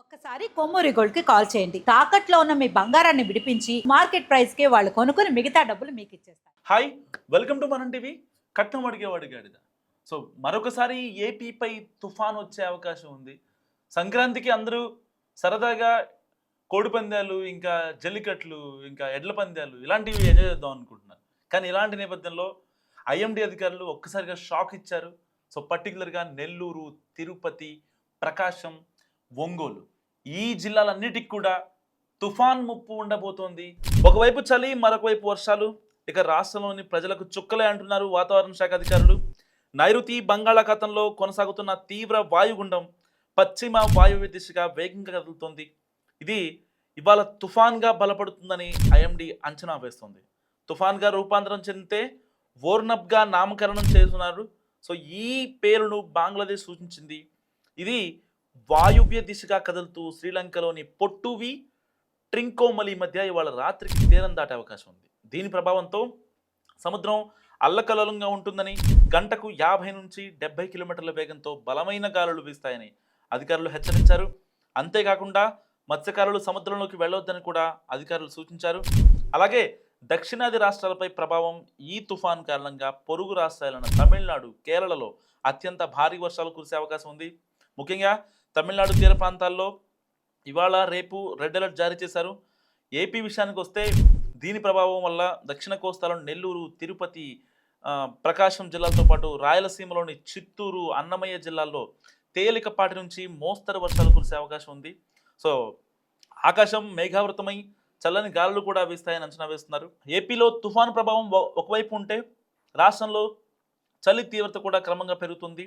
ఒక్కసారి కొమ్మూరి గోల్డ్కి కాల్ చేయండి. తాకట్లో ఉన్న మీ బంగారాన్ని విడిపించి మార్కెట్ ప్రైస్కి వాళ్ళు కొనుక్కుని మిగతా డబ్బులు మీకు ఇచ్చేస్తారు. హాయ్ వెల్కమ్ టు మనం టీవీ కట్నం అడిగేవాడు గాడిద. సో మరొకసారి ఏపీపై తుఫాన్ వచ్చే అవకాశం ఉంది. సంక్రాంతికి అందరూ సరదాగా కోడి పందాలు ఇంకా జల్లికట్లు ఇంకా ఎడ్ల పందాలు ఇలాంటివి ఎంజాయ్ చేద్దాం అనుకుంటున్నారు. కానీ ఇలాంటి నేపథ్యంలో ఐఎండి అధికారులు ఒక్కసారిగా షాక్ ఇచ్చారు. సో పర్టికులర్గా నెల్లూరు తిరుపతి ప్రకాశం ఒంగోలు. ఈ జిల్లాలన్నిటికి కూడా తుఫాన్ ముప్పు ఉండబోతోంది. ఒకవైపు చలి మరొక వైపు వర్షాలు. ఇక రాష్ట్రంలోని ప్రజలకు చుక్కలే అంటున్నారు వాతావరణ శాఖ అధికారులు. నైరుతి బంగాళాఖాతంలో కొనసాగుతున్న తీవ్ర వాయుగుండం పశ్చిమ వాయువ్య దిశగా వేగంగా కదులుతోంది. ఇది ఇవాళ తుఫాన్గా బలపడుతుందని ఐఎండి అంచనా వేస్తుంది. తుఫాన్గా రూపాంతరం చెందితే ఓర్నబ్గా నామకరణం చేస్తున్నారు. సో ఈ పేరును బంగ్లాదేశ్ సూచించింది. ఇది వాయువ్య దిశగా కదులుతూ శ్రీలంకలోని పొట్టువి ట్రింకోమలి మధ్య ఇవాళ రాత్రికి తీరం దాటే అవకాశం ఉంది. దీని ప్రభావంతో సముద్రం అల్లకలలంగా ఉంటుందని గంటకు యాభై నుంచి డెబ్బై కిలోమీటర్ల వేగంతో బలమైన గాలులు వీస్తాయని అధికారులు హెచ్చరించారు. అంతేకాకుండా మత్స్యకారులు సముద్రంలోకి వెళ్ళొద్దని కూడా అధికారులు సూచించారు. అలాగే దక్షిణాది రాష్ట్రాలపై ప్రభావం ఈ తుఫాన్ కారణంగా పొరుగు రాష్ట్రాలైన తమిళనాడు కేరళలో అత్యంత భారీ వర్షాలు కురిసే అవకాశం ఉంది. ముఖ్యంగా తమిళనాడు తీర ప్రాంతాల్లో ఇవాళ రేపు రెడ్ అలర్ట్ జారీ చేశారు. ఏపీ విషయానికి వస్తే దీని ప్రభావం వల్ల దక్షిణ కోస్తాలో నెల్లూరు తిరుపతి ప్రకాశం జిల్లాలతో పాటు రాయలసీమలోని చిత్తూరు అన్నమయ్య జిల్లాల్లో తేలికపాటి నుంచి మోస్తరు వర్షాలు కురిసే అవకాశం ఉంది. సో ఆకాశం మేఘావృతమై చల్లని గాలులు కూడా వీస్తాయని అంచనా వేస్తున్నారు. ఏపీలో తుఫాను ప్రభావం ఒకవైపు ఉంటే రాష్ట్రంలో చలి తీవ్రత కూడా క్రమంగా పెరుగుతుంది.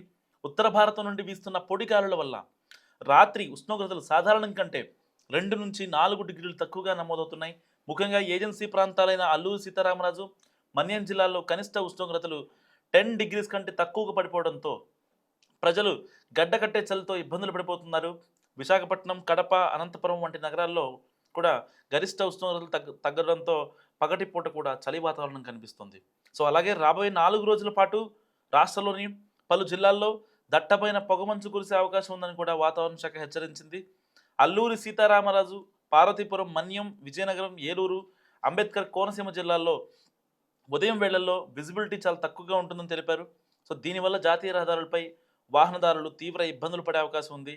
ఉత్తర భారతం నుండి వీస్తున్న పొడి గాలుల వల్ల రాత్రి ఉష్ణోగ్రతలు సాధారణం కంటే రెండు నుంచి నాలుగు డిగ్రీలు తక్కువగా నమోదవుతున్నాయి. ముఖ్యంగా ఏజెన్సీ ప్రాంతాలైన అల్లూరు సీతారామరాజు మన్యం జిల్లాల్లో కనిష్ట ఉష్ణోగ్రతలు టెన్ డిగ్రీస్ కంటే తక్కువగా పడిపోవడంతో ప్రజలు గడ్డకట్టే చలితో ఇబ్బందులు పడిపోతున్నారు. విశాఖపట్నం కడప అనంతపురం వంటి నగరాల్లో కూడా గరిష్ట ఉష్ణోగ్రతలు తగ్గ తగ్గడంతో పగటిపూట కూడా చలి వాతావరణం కనిపిస్తుంది. సో అలాగే రాబోయే నాలుగు రోజుల పాటు రాష్ట్రంలోని పలు జిల్లాల్లో దట్టమైన పొగమంచు కురిసే అవకాశం ఉందని కూడా వాతావరణ శాఖ హెచ్చరించింది. అల్లూరి సీతారామరాజు పార్వతీపురం మన్యం విజయనగరం ఏలూరు అంబేద్కర్ కోనసీమ జిల్లాల్లో ఉదయం వేళల్లో విజిబిలిటీ చాలా తక్కువగా ఉంటుందని తెలిపారు. సో దీనివల్ల జాతీయ రహదారులపై వాహనదారులు తీవ్ర ఇబ్బందులు పడే అవకాశం ఉంది.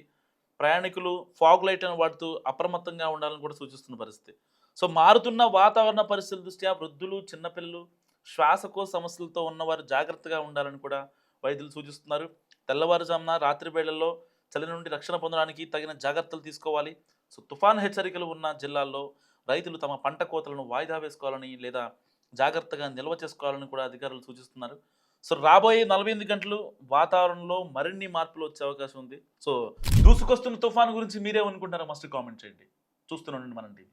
ప్రయాణికులు ఫాగ్ లైట్లను వాడుతూ అప్రమత్తంగా ఉండాలని కూడా సూచిస్తున్న పరిస్థితి. సో మారుతున్న వాతావరణ పరిస్థితుల దృష్ట్యా వృద్ధులు చిన్నపిల్లలు శ్వాసకోశ సమస్యలతో ఉన్నవారు జాగ్రత్తగా ఉండాలని కూడా వైద్యులు సూచిస్తున్నారు. తెల్లవారుజామున రాత్రి వేళల్లో చలి నుండి రక్షణ పొందడానికి తగిన జాగ్రత్తలు తీసుకోవాలి. సో తుఫాన్ హెచ్చరికలు ఉన్న జిల్లాల్లో రైతులు తమ పంట కోతలను వాయిదా వేసుకోవాలని లేదా జాగ్రత్తగా నిల్వ చేసుకోవాలని కూడా అధికారులు సూచిస్తున్నారు. సో రాబోయే నలభై ఎనిమిది గంటలు వాతావరణంలో మరిన్ని మార్పులు వచ్చే అవకాశం ఉంది. సో దూసుకొస్తున్న తుఫాన్ గురించి మీరే అనుకుంటారో మస్ట్ కామెంట్ చేయండి. చూస్తూనే ఉండండి మనం టీవీ.